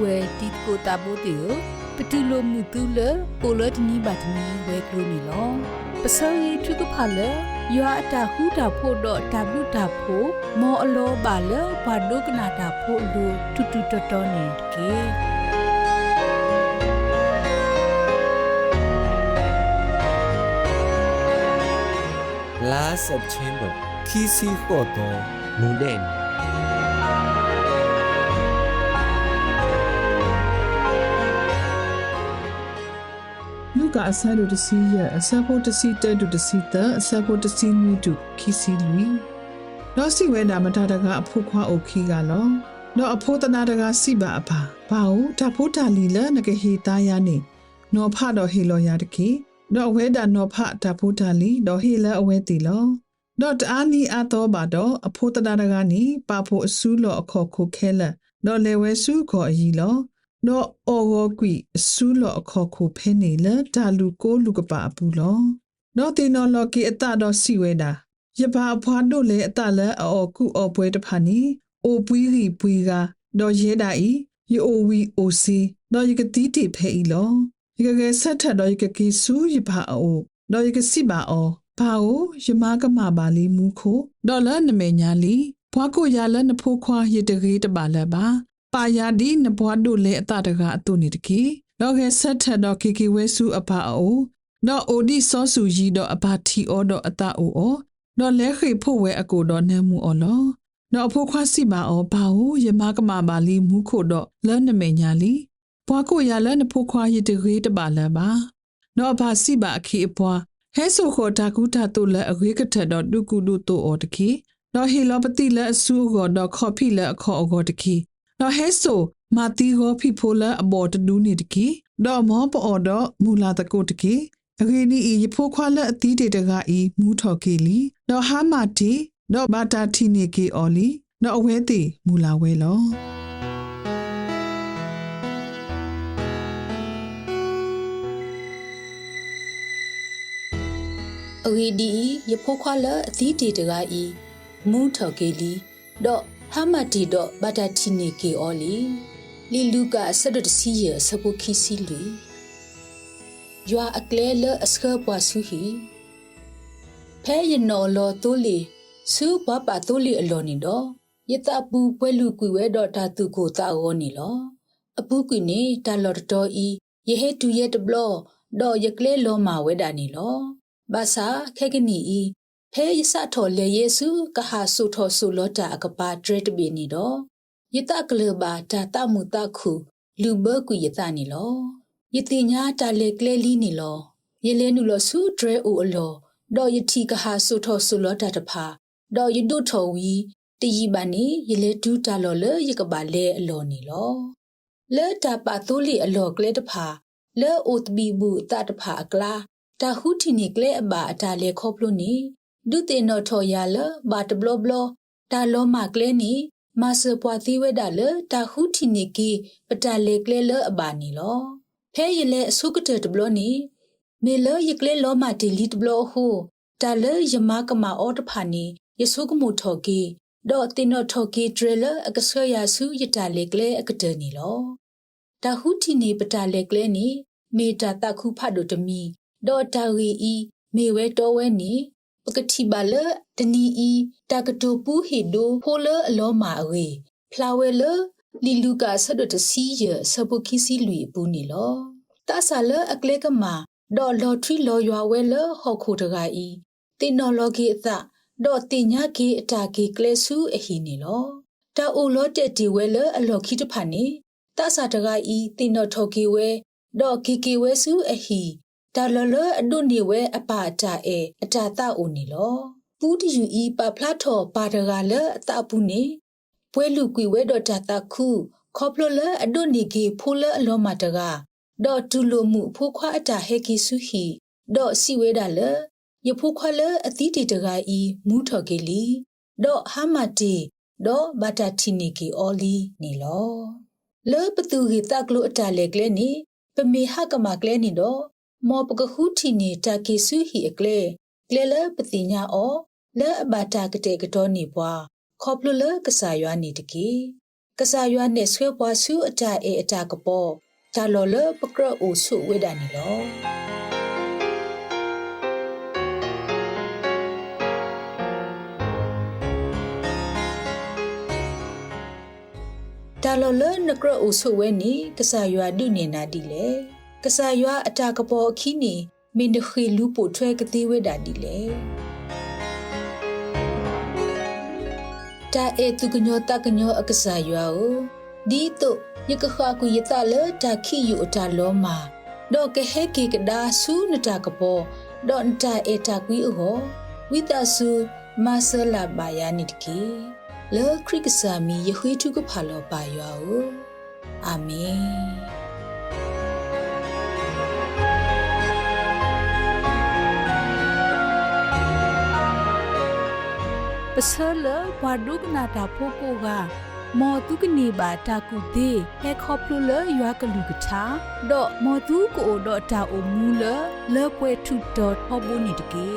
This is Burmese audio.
ဝဲတီကိုတာဘိုတေပတူလိုမှုတူလပိုလတ်နီဘတ်နီဝဲကလိုနီလောပစောရီထုကဖာလယွာအတာဟူတာဖို့တော့တဘလူတာဖို့မောအလောပါလဘာဒုကနာတာဖို့လူတူတူတော်တော်နေကေ last September kisi photo muden လူ ကအဆလိုတစီရအဆဖို့တစီတဲတူတစီတအဆဖို့တစီနွီတူခီစီလူတော့စီဝဲနာမတာတကအဖို့ခွာအိုခီကလောတော့အဖို့တနာတကစီပါအပါဘာဟုတဖို့တာလီလနကဟေသားရနေနော်ဖတော့ဟေလောရတကေတော့အဝဲတာနော်ဖတဖို့တာလီတော့ဟေလအဝဲတီလောတော့တအားနီအတော့ပါတော့အဖို့တနာတကနီပါဖို့အဆူးလောအခေါ်ခုခဲလက်တော့လေဝဲစုခေါ်အကြီးလော နော်အော်ဝကွီအဆူးလောအခေါ်ခုဖဲနေလတာလူကိုလူကပါအပူလောနော်တင်နော်လော်ကီအတတော့စီဝဲတာရပါအဖွားတို့လေအတလဲအော်ကုအော်ပွဲတဖာနီအိုပွီးရီပွီးကတော့ရဲတာဤယိုဝီအိုစီတော့ယကတိတိဖဲဤလောယကကဲဆက်ထက်တော့ယကကီဆူရပါအိုတော့ယကစီပါအောဘာအိုယမကမပါလီမူခိုဒေါ်လာနမေညာလီဘွားကိုရလနဖိုးခွာရတကြီးတပါလပါ ပါယာဒီနဘွားတို့လေအတတကအတုနေတကီတော့ကဲဆက်ထက်တော့ကီကီဝဲစုအပါအိုတော့အိုဒီစောစုကြီးတော့အပါထီအောတော့အတအိုအောတော့လဲခိဖို့ဝဲအကိုတော့နမ်းမှုအော်လောနော်အဖို့ခွားစီပါအောဘာဟုယမကမပါလီမူခိုတော့လဲနမေညာလီဘွားကိုရလဲနဖို့ခွာရတကြီးတပါလပါနော်အဘာစီပါအခီအပွားဟဲဆိုခေါ်တာကူတာတို့လဲအခွေးကထက်တော့ဒုကုဒုတို့အော်တခီတော့ဟီလောပတိလဲအဆူကောတော့ခေါ်ဖိလဲအခေါ်အခေါ်တခီ တော့ဟဲဆိုမာတီဟောဖိဖိုလဲအပေါ်တဒူးနေတခီတော့မောပေါ်တော့မူလာတကုတ်တခီအခေနီဤဖိုးခွာလက်အသီးတေတကဤမူထော်ကေလီတော့ဟာမာတီတော့ဘာတာတီနေကေအော်လီတော့အဝဲတီမူလာဝဲလောအဝီဒီယဖိုခွာလအသီးတီတကဤမူထော်ကေလီဒေါ် ဟာမတီဒေါ်ဘတာတီနေကေအော်လီလီလူကဆဒတ်စီယစပုခီစီလီယွာအကလဲလအစကပွားဆူဟီဖဲယနော်လောတိုလီစူပပတိုလီအလော်နီတော့ယတပူပွဲလူကွေဝဲတော့တာသူကိုတာအောနီလောအပူကွေနေတာလော်တော်ဤယေဟေတူရဲ့တဘလောတော့ယကလဲလောမာဝဲတာနီလောဘာသာခဲကနီဤ ဖဲယစထော်လေယေစုကဟာဆုထော်ဆုလောတာအကပါဒရစ်ဘီနီတော့ယတကလဘာတာတမှုတခုလူဘကွေယတနီလောယတိညာတာလေကလေလီနီလောယေလဲနုလောဆုဒရဲအိုအလောဒေါ်ယတိကဟာဆုထော်ဆုလောတာတဖာဒေါ်ယဒုထော်ဝီတယီပါနေယေလဲဒူတာလောလေယကပါလေအလောနီလောလဲတာပါတူလီအလောကလေတဖာလဲအိုတဘီဘူးတတဖာအကလာတာဟုတီနီကလေအဘာအတာလေခေါပလို့နီ ဒုတေနောထော်ရလဘာတဘလဘလတာလောမကလေနီမဆပွားသီဝဲဒါလတာဟုတီနီကီပတာလေကလေလအဘာနီလောဖဲရလေအစုကတဲ့တဘလနီမေလယကလေလောမတီလီတဘလဟုတာလေယမကမအော်တဖာနီယဆုကမှုထော်ကီဒေါ်တင်နောထော်ကီဒရလအကဆရယာစုယတာလေကလေအကတဲ့နီလောတာဟုတီနီပတာလေကလေနီမေတာတခုဖတ်တို့တမီဒေါ်တာဝီဤမေဝဲတော်ဝဲနီ ပကတိပါလတနီဤတကတိုပူဟီဒိုဖိုလအလောမာအဝေဖလာဝဲလလီလူကာဆဒတစီယဆပုခိစီလူပူနီလောတဆာလအကလေကမာဒေါ်လော်ထရီလော်ရွာဝဲလဟော်ခိုတကဤတင်နော်လော်ဂီအသဒေါ်တင်ညာဂီအတာဂီကလေဆူအဟီနီလောတာအိုလော်တက်တီဝဲလအလော်ခိတဖာနီတဆာတကဤတင်နော်ထော်ဂီဝဲဒေါ်ဂီဂီဝဲဆူအဟီ ဒါလလအဒုနေဝဲအပါတာအဲအတာတာအိုနေလောပူးတီယူဤပဖလာထော်ပါတကလအတာပူနေပွဲလူကွေဝဲတော့တာတာခုခေါပလလအဒုနေကေဖိုလအလောမတကဒေါ်တူလိုမှုဖိုးခွာအတာဟဲကီဆုဟီဒေါ်စီဝဲဒါလယဖိုးခွာလအတိတီတကဤမူးထော်ကေလီဒေါ်ဟာမတီဒေါ်ဘတာတီနီကေအော်လီနေလောလောပတူဂီတကလုအတာလေကလဲနေပမေဟကမကလဲနေတော့ မောပကခုတီနေတာကေဆူဟီအကလေကလေလပတိညာအောလဲအဘာတာကတဲ့ကတော့နေပွားခေါပလလကဆာယွာနေတကေကစားရွာနဲ့ဆွဲပွားစုအတာအေအတာကပေါ်ဒါလော်လပကရအိုဆုဝေဒာနီလောဒါလော်လနကရအိုဆုဝဲနီကစားရွာဒုနေနာဒီလေ ကစားရွာအတာကပေါ်အခီနီမင်းတခေလူပိုထွဲကတိဝေဒာဒီလေတာအေတုကညောတကညောအကစားရွာကိုဒီတုယကခါကူယတလတာခိယူအတာလောမာဒေါကဟေကေကဒါဆူနတာကပေါ်ဒေါန်တာအေတာကွီအောဝိတဆူမဆလာဘာယာနိတကေလေခရိကဆာမီယခွေးထုကဖာလောပါရွာကိုအာမင် ပစလဘွာဒုကနာတာဖိုကိုကမော်တုကနေပါတာကူသေးဟဲခေါပလူလရွာကလူကထာဒေါ်မော်တုကိုဒေါ်တာအိုမူလလေပွဲထုဒေါ်ဟောဘူနီတကေ